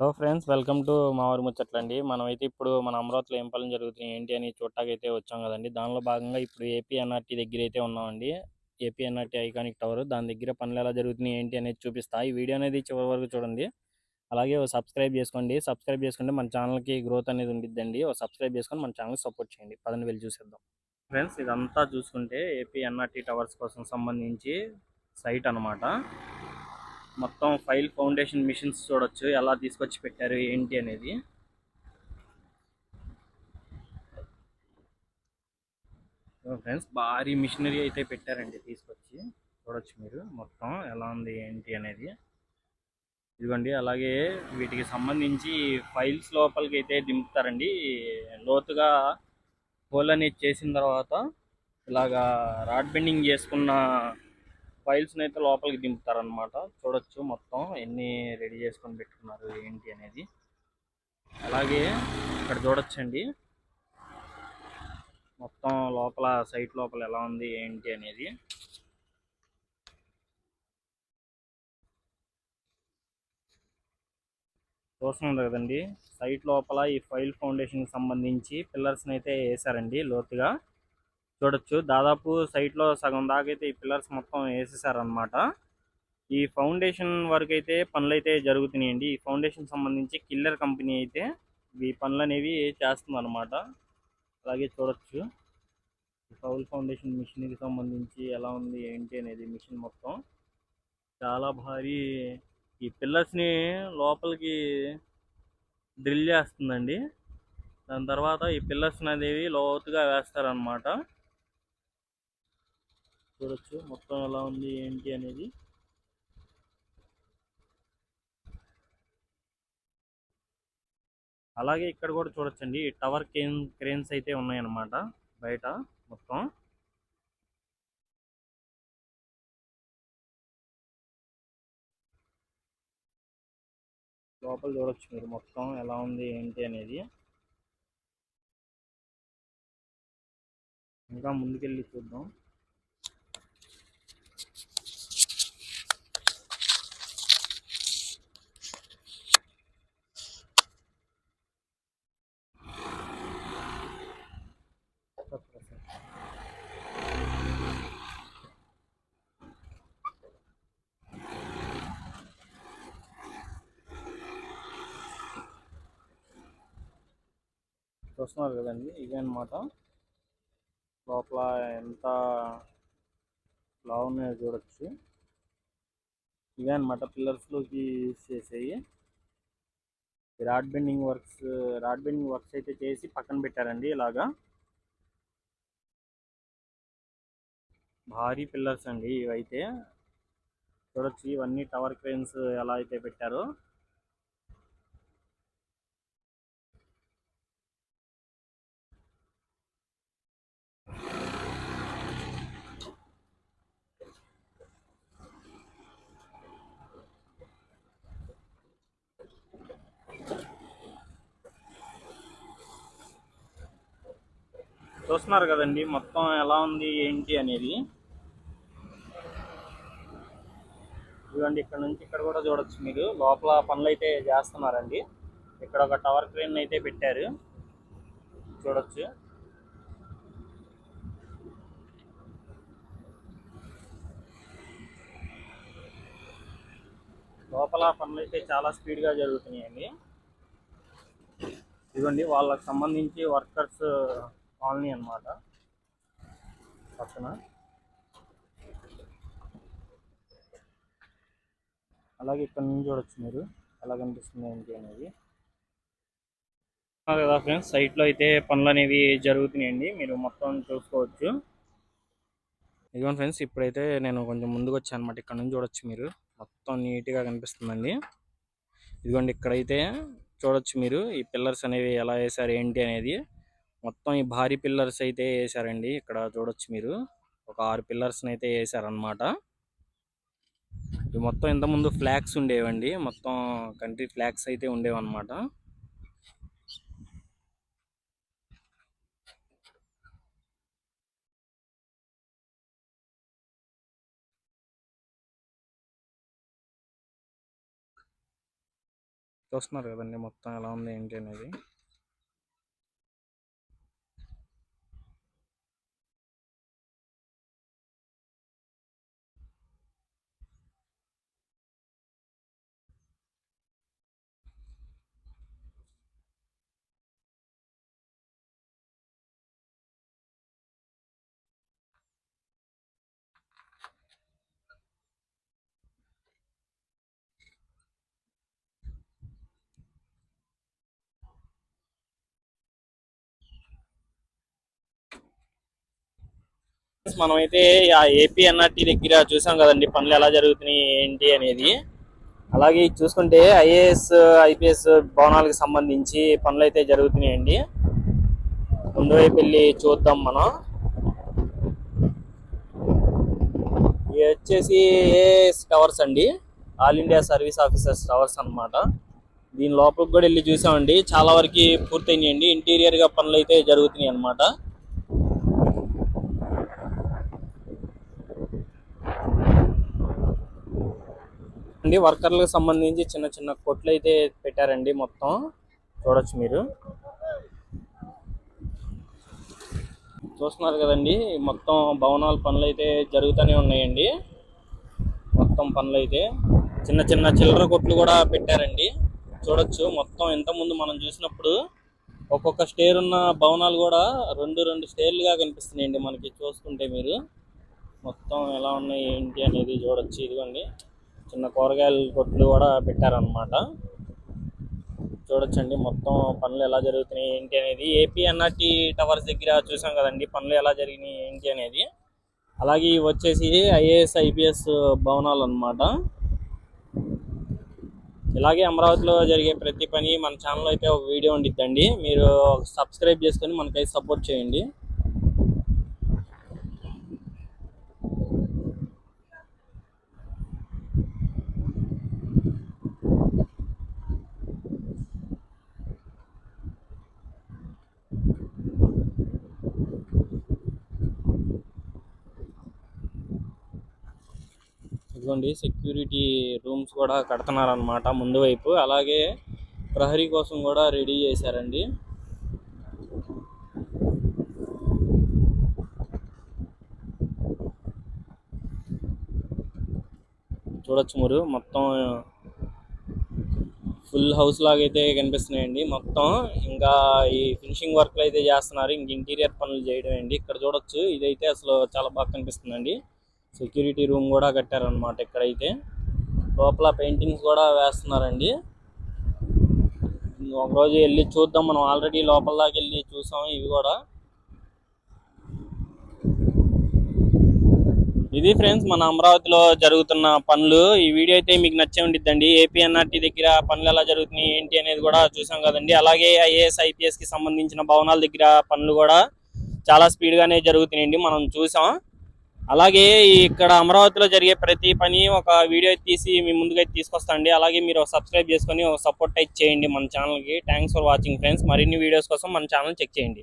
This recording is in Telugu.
హలో ఫ్రెండ్స్ వెల్కమ్ టు మా ఊరి ముచ్చట్లండి. మనమైతే ఇప్పుడు మన అమరావతిలో ఏం పనులు జరుగుతున్నాయి ఏంటి అని చూడటానికి అయితే వచ్చాం కదండి. దానిలో భాగంగా ఇప్పుడు ఏపీ ఎన్ఆర్టీ దగ్గర అయితే ఉన్నామండి. ఏపీ ఎన్ఆర్టీ ఐకానిక్ టవర్ దాని దగ్గర పనులు ఎలా జరుగుతున్నాయి ఏంటి అనేది చూపిస్తా. ఈ వీడియో అనేది చివరి వరకు చూడండి. అలాగే సబ్స్క్రైబ్ చేసుకోండి. సబ్స్క్రైబ్ చేసుకుంటే మన ఛానల్కి గ్రోత్ అనేది ఉండిద్దండి. సబ్స్క్రైబ్ చేసుకొని మన ఛానల్ సపోర్ట్ చేయండి. పదని వెళ్ళి చూసేద్దాం. ఫ్రెండ్స్ ఇదంతా చూసుకుంటే ఏపీ ఎన్ఆర్టీ టవర్స్ కోసం సంబంధించి సైట్ అన్నమాట. మొత్తం ఫైల్ ఫౌండేషన్ మిషన్స్ చూడొచ్చు ఎలా తీసుకొచ్చి పెట్టారు ఏంటి అనేది. ఫ్రెండ్స్ భారీ మిషనరీ అయితే పెట్టారండి తీసుకొచ్చి. చూడొచ్చు మీరు మొత్తం ఎలా ఉంది ఏంటి అనేది. ఇదిగోండి అలాగే వీటికి సంబంధించి ఫైల్స్ లోపలికి అయితే దింపుతారండి. లోతుగా హోల్ అనేది చేసిన తర్వాత ఇలాగా రాడ్ బెండింగ్ చేసుకున్న ఫైల్స్ని అయితే లోపలికి దింపుతారనమాట చూడొచ్చు మొత్తం ఎన్ని రెడీ చేసుకొని పెట్టుకున్నారు ఏంటి అనేది. అలాగే ఇక్కడ చూడొచ్చండి. మొత్తం లోపల సైట్ లోపల ఎలా ఉంది ఏంటి అనేది. చూస్తుంది కదండి. సైట్ లోపల ఈ ఫైల్ ఫౌండేషన్ సంబంధించి పిల్లర్స్ని అయితే వేసారండి లోతుగా. చూడొచ్చు. దాదాపు సైట్లో సగం దాకా అయితే ఈ పిల్లర్స్ మొత్తం వేసేసారనమాట ఈ ఫౌండేషన్ వరకు అయితే పనులు అయితే జరుగుతున్నాయండి. ఈ ఫౌండేషన్ సంబంధించి కిల్లర్ కంపెనీ అయితే ఈ పనులు అనేవి చేస్తుంది అనమాట అలాగే చూడొచ్చు. ఈ ఫౌండేషన్ మిషన్కి సంబంధించి ఎలా ఉంది ఏంటి అనేది మిషన్ మొత్తం. చాలా భారీ ఈ పిల్లర్స్ని లోపలికి డ్రిల్ చేస్తుందండి. దాని తర్వాత ఈ పిల్లర్స్ అనేది లోతుగా వేస్తారనమాట చూడొచ్చు. మొత్తం ఎలా ఉంది ఏంటి అనేది. అలాగే ఇక్కడ కూడా చూడొచ్చండి. టవర్ క్రేన్ క్రేన్స్ అయితే ఉన్నాయన్నమాట బయట మొత్తం. లోపల చూడొచ్చు మీరు మొత్తం ఎలా ఉంది ఏంటి అనేది. ఇంకా ముందుకెళ్ళి చూద్దాం. చూస్తున్నారు కదండి ఇవే అనమాట లోపల ఎంత లా ఉన్నాయో చూడొచ్చు. ఇవే అనమాట పిల్లర్స్లోకి యూజ్ చేసేవి rod bending works rod bending works అయితే చేసి పక్కన పెట్టారండి ఇలాగా. భారీ పిల్లర్స్ అండి ఇవైతే. చూడొచ్చు ఇవన్నీ టవర్ క్రేన్స్ ఎలా అయితే పెట్టారో. చూస్తున్నారు కదండి మొత్తం ఎలా ఉంది ఏంటి అనేది. ఇదిగోండి ఇక్కడ నుంచి ఇక్కడ కూడా చూడొచ్చు మీరు. లోపల పనులు అయితే చేస్తున్నారండి. ఇక్కడ ఒక టవర్ క్రేన్ అయితే పెట్టారు. చూడొచ్చు. లోపల పనులు అయితే చాలా స్పీడ్గా జరుగుతున్నాయండి. ఇదిగోండి వాళ్ళకి సంబంధించి వర్కర్స్ కాలనీ అనమాట పక్కన. అలాగే ఇక్కడ నుంచి చూడొచ్చు మీరు. ఎలా కనిపిస్తుంది ఏంటి అనేది. కదా ఫ్రెండ్స్ సైట్లో అయితే పనులు అనేవి జరుగుతున్నాయండి. మీరు మొత్తం చూసుకోవచ్చు. ఇదిగోండి ఫ్రెండ్స్ ఇప్పుడైతే నేను కొంచెం ముందుకు వచ్చాను అనమాట ఇక్కడ నుంచి చూడొచ్చు మీరు. మొత్తం నీట్గా కనిపిస్తుందండి. ఇదిగోండి ఇక్కడైతే చూడొచ్చు మీరు ఈ పిల్లర్స్ అనేవి ఎలా వేసారు ఏంటి అనేది. మొత్తం ఈ భారీ పిల్లర్స్ అయితే వేసారండి. ఇక్కడ చూడొచ్చు మీరు. ఒక ఆరు పిల్లర్స్ని అయితే వేసారనమాట ఇవి మొత్తం ఇంతకుముందు ఫ్లాగ్స్ ఉండేవండి. మొత్తం కంట్రీ ఫ్లాగ్స్ అయితే ఉండేవన్నమాట. చూస్తున్నారు కదండి మొత్తం ఎలా ఉంది ఏంటి అనేది. మనం అయితే ఆ ఏపీ ఎన్ఆర్టీ దగ్గర చూసాం కదండి పనులు ఎలా జరుగుతున్నాయి ఏంటి అనేది. అలాగే చూసుకుంటే ఐఏఎస్ ఐపీఎస్ భవనాలకు సంబంధించి పనులు అయితే జరుగుతున్నాయండి. ముందు వైపు వెళ్ళి చూద్దాం మనం. ఇది వచ్చేసి ఏఎస్ టవర్స్ అండి. All India service officers towers అన్నమాట. దీని లోపలికి కూడా వెళ్ళి చూసామండి. చాలా వరకు పూర్తయినాయండి. ఇంటీరియర్గా పనులు అయితే జరుగుతున్నాయి అన్నమాట అండి వర్కర్లకు సంబంధించి చిన్న చిన్న కొట్లు అయితే పెట్టారండి మొత్తం. చూడొచ్చు మీరు. చూస్తున్నారు కదండి మొత్తం భవనాల పనులు అయితే జరుగుతూనే ఉన్నాయండి. మొత్తం పనులు అయితే చిన్న చిన్న చిల్లర కొట్లు కూడా పెట్టారండి. చూడొచ్చు మొత్తం ఇంతకుముందు ముందు మనం చూసినప్పుడు ఒక్కొక్క స్టేర్ ఉన్న భవనాలు కూడా రెండు రెండు స్టేర్లుగా కనిపిస్తున్నాయండి మనకి చూసుకుంటే మీరు. మొత్తం ఎలా ఉన్నాయి ఏంటి అనేది చూడొచ్చు ఇదిగోండి. చిన్న కూరగాయల కొట్లు కూడా పెట్టారనమాట చూడొచ్చండి మొత్తం పనులు ఎలా జరుగుతున్నాయి ఏంటి అనేది. ఏపీ ఎన్ఆర్టీ టవర్స్ దగ్గర చూసాం కదండి పనులు ఎలా జరిగినాయి ఏంటి అనేది. అలాగే వచ్చేసి ఐఏఎస్ ఐపీఎస్ భవనాలు అన్నమాట ఇలాగే అమరావతిలో జరిగే ప్రతి పని మన ఛానల్ అయితే ఒక వీడియో ఉండిద్దండి. మీరు సబ్స్క్రైబ్ చేసుకొని మనకైతే సపోర్ట్ చేయండి. ఇదిగోండి సెక్యూరిటీ రూమ్స్ కూడా కడుతున్నారనమాట ముందు వైపు. అలాగే ప్రహరీ కోసం కూడా రెడీ చేశారండి. చూడొచ్చు మీరు మొత్తం ఫుల్ హౌస్ లాగా అయితే కనిపిస్తున్నాయండి. మొత్తం ఇంకా ఈ ఫినిషింగ్ వర్క్లు అయితే చేస్తున్నారు. ఇంక ఇంటీరియర్ పనులు చేయడం అండి ఇక్కడ చూడొచ్చు ఇదైతే అసలు చాలా బాగా కనిపిస్తుందండి. సెక్యూరిటీ రూమ్ కూడా కట్టారనమాట ఇక్కడైతే. లోపల పెయింటింగ్స్ కూడా వేస్తున్నారండి. ఒకరోజు వెళ్ళి చూద్దాం. మనం ఆల్రెడీ లోపల దాకా వెళ్ళి చూసాం ఇవి కూడా. ఇది ఫ్రెండ్స్ మన అమరావతిలో జరుగుతున్న పనులు. ఈ వీడియో అయితే మీకు నచ్చే ఉండిద్దండి. ఏపీ ఎన్ఆర్టీ దగ్గర పనులు ఎలా జరుగుతున్నాయి ఏంటి అనేది కూడా చూసాం కదండి. అలాగే ఐఏఎస్ ఐపీఎస్కి సంబంధించిన భవనాల దగ్గర పనులు కూడా చాలా స్పీడ్గానే జరుగుతున్నాయండి. మనం చూసాం. అలాగే ఇక్కడ అమరావతిలో జరిగే ప్రతి పని ఒక వీడియో తీసి మీ ముందుగా తీసుకొస్తాండి అలాగే మీరు సబ్స్క్రైబ్ చేసుకొని సపోర్ట్ అయితే చేయండి మన ఛానల్కి థ్యాంక్స్ ఫర్ వాచింగ్ ఫ్రెండ్స్ మరిన్ని వీడియోస్ కోసం మన ఛానల్ చెక్ చేయండి.